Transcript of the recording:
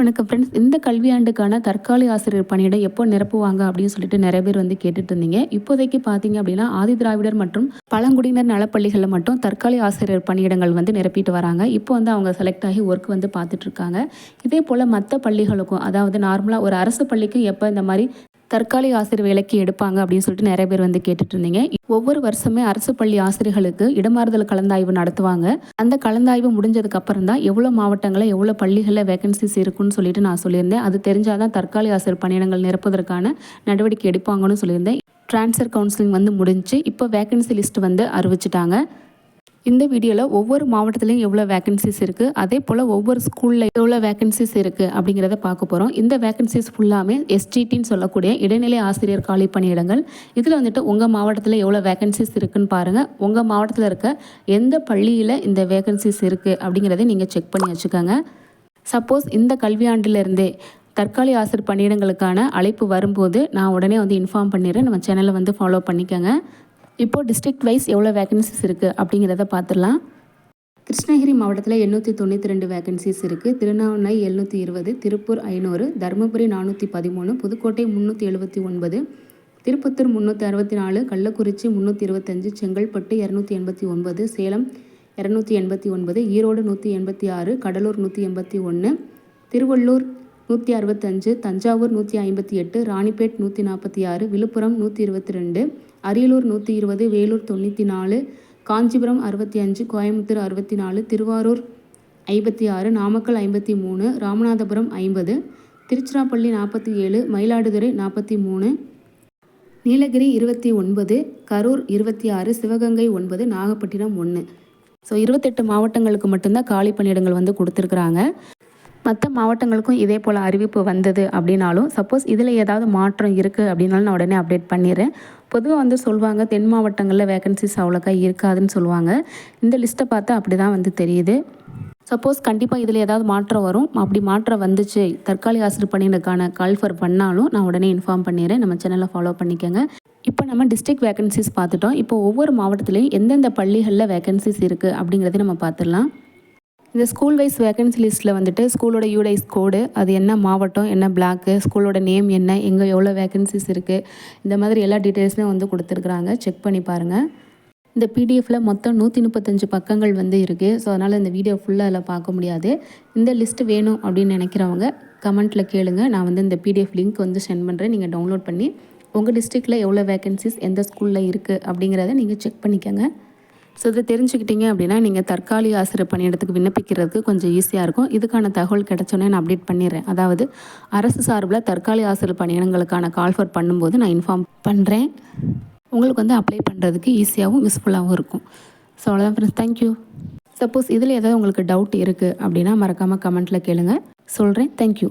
வணக்கம் ஃப்ரெண்ட்ஸ் இந்த கல்வியாண்டுக்கான தற்காலிக ஆசிரியர் பணியிடம் எப்போ நிரப்புவாங்க அப்படின்னு சொல்லிட்டு நிறைய பேர் வந்து கேட்டுட்டு இருந்தீங்க. இப்போதைக்கு பார்த்தீங்க அப்படின்னா ஆதி திராவிடர் மற்றும் பழங்குடியினர் நலப்பள்ளிகளில் மட்டும் தற்காலிக ஆசிரியர் பணியிடங்கள் வந்து நிரப்பிட்டு வராங்க. இப்போ வந்து அவங்க செலக்ட் ஆகி ஒர்க் வந்து பார்த்துட்டு இருக்காங்க. இதே போல் மற்ற பள்ளிகளுக்கும் அதாவது நார்மலாக ஒரு அரசு பள்ளிக்கும் எப்போ இந்த மாதிரி தற்காலிக ஆசிரியர் வேலைக்கு எடுப்பாங்க அப்படின்னு சொல்லிட்டு நிறைய பேர் வந்து கேட்டுட்டு இருந்தீங்க. ஒவ்வொரு வருஷமே அரசு பள்ளி ஆசிரியர்களுக்கு இடமாறுதல் கலந்தாய்வு நடத்துவாங்க. அந்த கலந்தாய்வு முடிஞ்சதுக்கு அப்புறம் தான் எவ்வளோ மாவட்டங்களில் எவ்வளோ பள்ளிகளில் வேகன்சிஸ் இருக்குன்னு சொல்லிட்டு நான் சொல்லியிருந்தேன். அது தெரிஞ்சால் தான் தற்காலிக ஆசிரியர் பணியிடங்கள் நிரப்புவதற்கான நடவடிக்கை எடுப்பாங்கன்னு சொல்லியிருந்தேன். ட்ரான்ஸ்ஃபர் கவுன்சிலிங் வந்து முடிஞ்சு இப்போ வேகன்சி லிஸ்ட் வந்து அறிவிச்சிட்டாங்க. இந்த வீடியோவில் ஒவ்வொரு மாவட்டத்துலேயும் எவ்வளோ வேகன்சிஸ் இருக்குது அதே போல் ஒவ்வொரு ஸ்கூலில் எவ்வளோ வேகன்சிஸ் இருக்குது அப்படிங்கிறத பார்க்க போகிறோம் இந்த வேகன்சிஸ் ஃபுல்லாமே எஸ்டிடின்னு சொல்லக்கூடிய இடைநிலை ஆசிரியர் காலி பணியிடங்கள். இதில் வந்துட்டு உங்கள் மாவட்டத்தில் எவ்வளோ வேகன்சிஸ் இருக்குதுன்னு பாருங்கள் உங்கள் மாவட்டத்தில் இருக்க எந்த பள்ளியில் இந்த வேகன்சிஸ் இருக்குது அப்படிங்கிறத நீங்கள் செக் பண்ணி வச்சுக்கோங்க. சப்போஸ் இந்த கல்வியாண்டிலிருந்தே தற்காலிக ஆசிரியர் பணியிடங்களுக்கான அழைப்பு வரும்போது நான் உடனே வந்து இன்ஃபார்ம் பண்ணிடுறேன். நம்ம சேனலை வந்து ஃபாலோ பண்ணிக்கோங்க. இப்போது டிஸ்ட்ரிக்ட் வைஸ் எவ்வளோ வேகன்சிஸ் இருக்குது அப்படிங்கிறத பார்த்துடலாம். கிருஷ்ணகிரி மாவட்டத்தில் எண்ணூற்றி தொண்ணூற்றி ரெண்டு வேகன்சிஸ் இருக்குது திருநாவணை எழுநூற்றி இருபது திருப்பூர் ஐநூறு தருமபுரி நானூற்றி பதிமூணு புதுக்கோட்டை முந்நூற்றி எழுபத்தி ஒன்பது திருப்பத்தூர் முந்நூற்றி அறுபத்தி நாலு கள்ளக்குறிச்சி முந்நூற்றி இருபத்தஞ்சு செங்கல்பட்டு இரநூத்தி எண்பத்தி ஒன்பது சேலம் இரநூத்தி எண்பத்தி ஒன்பது ஈரோடு நூற்றி எண்பத்தி ஆறு கடலூர் நூற்றி எண்பத்தி ஒன்று திருவள்ளூர் நூற்றி அறுபத்தஞ்சு தஞ்சாவூர் நூற்றி ஐம்பத்தி எட்டு ராணிப்பேட் நூற்றி நாற்பத்தி ஆறு விழுப்புரம் நூற்றி இருபத்தி ரெண்டு அரியலூர் நூற்றி இருபது வேலூர் தொண்ணூற்றி நாலு காஞ்சிபுரம் அறுபத்தி அஞ்சு கோயம்புத்தூர் அறுபத்தி நாலு திருவாரூர் ஐம்பத்தி ஆறு நாமக்கல் ஐம்பத்தி மூணு ராமநாதபுரம் ஐம்பது திருச்சிராப்பள்ளி நாற்பத்தி ஏழு மயிலாடுதுறை நாற்பத்தி மூணு நீலகிரி இருபத்தி ஒன்பது கரூர் இருபத்தி ஆறு சிவகங்கை ஒன்பது நாகப்பட்டினம் ஒன்று ஸோ இருபத்தெட்டு மாவட்டங்களுக்கு மட்டும்தான் காலி பணியிடங்கள் வந்து கொடுத்துருக்குறாங்க. மற்ற மாவட்டங்களுக்கும் இதே போல் அறிவிப்பு வந்தது அப்படின்னாலும் சப்போஸ் இதில் ஏதாவது மாற்றம் இருக்குது அப்படின்னாலும் நான் உடனே அப்டேட் பண்ணிடுறேன். பொதுவாக வந்து சொல்லுவாங்க தென் மாவட்டங்களில் வேகன்சிஸ் அவ்வளோக்கா இருக்காதுன்னு சொல்லுவாங்க இந்த லிஸ்ட்டை பார்த்தா அப்படி தான் வந்து தெரியுது. சப்போஸ் கண்டிப்பாக இதில் ஏதாவது மாற்றம் வரும். அப்படி மாற்றம் வந்துச்சு தற்காலிக ஆசிரியர் பணியினருக்கான கால்ஃபர் பண்ணாலும் நான் உடனே இன்ஃபார்ம் பண்ணிடுறேன். நம்ம சேனலை ஃபாலோ பண்ணிக்கோங்க. இப்போ நம்ம டிஸ்ட்ரிக்ட் வேகன்சிஸ் பார்த்துட்டோம். இப்போ ஒவ்வொரு மாவட்டத்துலேயும் எந்தெந்த பள்ளிகளில் வேகன்சிஸ் இருக்குது அப்படிங்கிறத நம்ம பார்த்துடலாம். இந்த ஸ்கூல் வைஸ் வேகன்சி லிஸ்ட்டில் வந்துட்டு ஸ்கூலோட யூடைஸ் கோடு அது என்ன மாவட்டம் என்ன பிளாக்கு ஸ்கூலோட நேம் என்ன எங்கே எவ்வளோ வேகன்சிஸ் இருக்குது இந்த மாதிரி எல்லா டீட்டெயில்ஸுமே வந்து கொடுத்துருக்குறாங்க. செக் பண்ணி பாருங்கள் இந்த பிடிஎஃப்பில் மொத்தம் நூற்றி முப்பத்தஞ்சு பக்கங்கள் வந்து இருக்குது ஸோ அதனால் இந்த வீடியோ ஃபுல்லாக அதில் பார்க்க முடியாது. இந்த லிஸ்ட்டு வேணும் அப்படின்னு நினைக்கிறவங்க கமெண்ட்டில் கேளுங்க. நான் வந்து இந்த பிடிஎஃப் லிங்க் வந்து சென்ட் பண்ணுறேன் நீங்கள் டவுன்லோட் பண்ணி உங்கள் டிஸ்ட்ரிக்டில் எவ்வளோ வேகன்சிஸ் எந்த ஸ்கூலில் இருக்குது அப்படிங்கிறத நீங்கள் செக் பண்ணிக்கோங்க. ஸோ இதை தெரிஞ்சுக்கிட்டீங்க அப்படின்னா நீங்கள் தற்காலிக ஆசிரியர் பணியிடத்துக்கு விண்ணப்பிக்கிறதுக்கு கொஞ்சம் ஈஸியாக இருக்கும். இதுக்கான தகவல் கிடச்சோன்னே நான் அப்டேட் பண்ணிடுறேன். அதாவது அரசு சார்பில் தற்காலிக ஆசிரியர் பணியிடங்களுக்கான கால்ஃபர் பண்ணும்போது நான் இன்ஃபார்ம் பண்ணுறேன் உங்களுக்கு வந்து அப்ளை பண்ணுறதுக்கு ஈஸியாகவும் யூஸ்ஃபுல்லாகவும் இருக்கும். ஸோ அவ்வளோதான் ஃப்ரெண்ட்ஸ் தேங்க்யூ சப்போஸ் இதில் ஏதாவது உங்களுக்கு டவுட் இருக்குது அப்படின்னா மறக்காமல் கமெண்ட்டில் கேளுங்கள் சொல்கிறேன் தேங்க்யூ